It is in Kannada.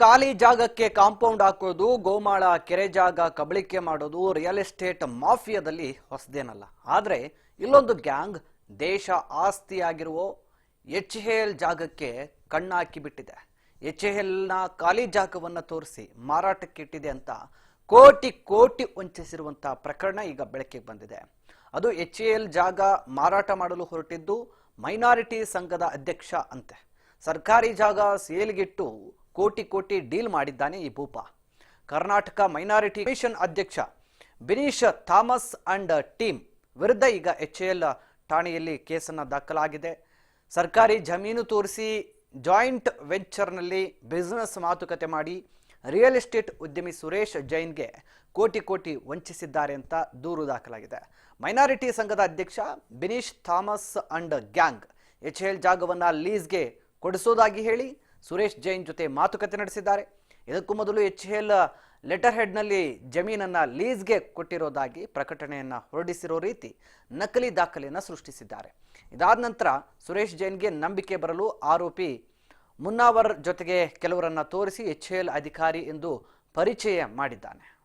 ಖಾಲಿ ಜಾಗಕ್ಕೆ ಕಾಂಪೌಂಡ್ ಹಾಕೋದು, ಗೋಮಾಳ, ಕೆರೆ ಜಾಗ ಕಬಳಿಕೆ ಮಾಡೋದು, ರಿಯಲ್ ಎಸ್ಟೇಟ್ ಮಾಫಿಯಾದಲ್ಲಿ ಹೊಸದೇನಲ್ಲ. ಆದರೆ ಇಲ್ಲೊಂದು ಗ್ಯಾಂಗ್ ದೇಶ ಆಸ್ತಿಯಾಗಿರುವ ಎಚ್ ಎಲ್ ಜಾಗಕ್ಕೆ ಕಣ್ಣಾಕಿ ಬಿಟ್ಟಿದೆ ಎಚ್ ಎಲ್ನ ಖಾಲಿ ಜಾಗವನ್ನು ತೋರಿಸಿ ಮಾರಾಟಕ್ಕಿಟ್ಟಿದೆ ಅಂತ ಕೋಟಿ ಕೋಟಿ ವಂಚಿಸಿರುವಂತಹ ಪ್ರಕರಣ ಈಗ ಬೆಳಕಿಗೆ ಬಂದಿದೆ. ಅದು ಎಚ್ ಎಲ್ ಜಾಗ ಮಾರಾಟ ಮಾಡಲು ಹೊರಟಿದ್ದು ಮೈನಾರಿಟಿ ಸಂಘದ ಅಧ್ಯಕ್ಷ ಅಂತೆ. ಸರ್ಕಾರಿ ಜಾಗ ಸೇಲ್ಗಿಟ್ಟು ಕೋಟಿ ಕೋಟಿ ಡೀಲ್ ಮಾಡಿದ್ದಾನೆ ಈ ಭೂಪ. ಕರ್ನಾಟಕ ಮೈನಾರಿಟಿ ಕಮಿಷನ್ ಅಧ್ಯಕ್ಷ ಬಿನೀಶ್ ಥಾಮಸ್ ಅಂಡ್ ಟೀಮ್ ವಿರುದ್ಧ ಈಗ ಎಚ್ ಎಲ್ ಠಾಣೆಯಲ್ಲಿ ಕೇಸನ್ನು ದಾಖಲಾಗಿದೆ. ಸರ್ಕಾರಿ ಜಮೀನು ತೋರಿಸಿ ಜಾಯಿಂಟ್ ವೆಂಚರ್ನಲ್ಲಿ ಬಿಸ್ನೆಸ್ ಮಾತುಕತೆ ಮಾಡಿ ರಿಯಲ್ ಎಸ್ಟೇಟ್ ಉದ್ಯಮಿ ಸುರೇಶ್ ಜೈನ್ಗೆ ಕೋಟಿ ಕೋಟಿ ವಂಚಿಸಿದ್ದಾರೆ ಅಂತ ದೂರು ದಾಖಲಾಗಿದೆ. ಮೈನಾರಿಟಿ ಸಂಘದ ಅಧ್ಯಕ್ಷ Binish Thomas and gang H L ಜಾಗವನ್ನು ಲೀಸ್ಗೆ ಕೊಡಿಸೋದಾಗಿ ಹೇಳಿ ಸುರೇಶ್ ಜೈನ್ ಜೊತೆ ಮಾತುಕತೆ ನಡೆಸಿದ್ದಾರೆ. ಇದಕ್ಕೂ ಮೊದಲು ಎಚ್ ಎಲ್ ಲೆಟರ್ ಹೆಡ್ನಲ್ಲಿ ಜಮೀನನ್ನ ಲೀಸ್ಗೆ ಕೊಟ್ಟಿರೋದಾಗಿ ಪ್ರಕಟಣೆಯನ್ನ ಹೊರಡಿಸಿರೋ ರೀತಿ ನಕಲಿ ದಾಖಲೆಯನ್ನು ಸೃಷ್ಟಿಸಿದ್ದಾರೆ. ಇದಾದ ನಂತರ ಸುರೇಶ್ ಜೈನ್ಗೆ ನಂಬಿಕೆ ಬರಲು ಆರೋಪಿ ಮುನ್ನಾವರ್ ಜೊತೆಗೆ ಕೆಲವರನ್ನ ತೋರಿಸಿ ಎಚ್ ಎಲ್ ಅಧಿಕಾರಿ ಎಂದು ಪರಿಚಯ ಮಾಡಿದ್ದಾನೆ.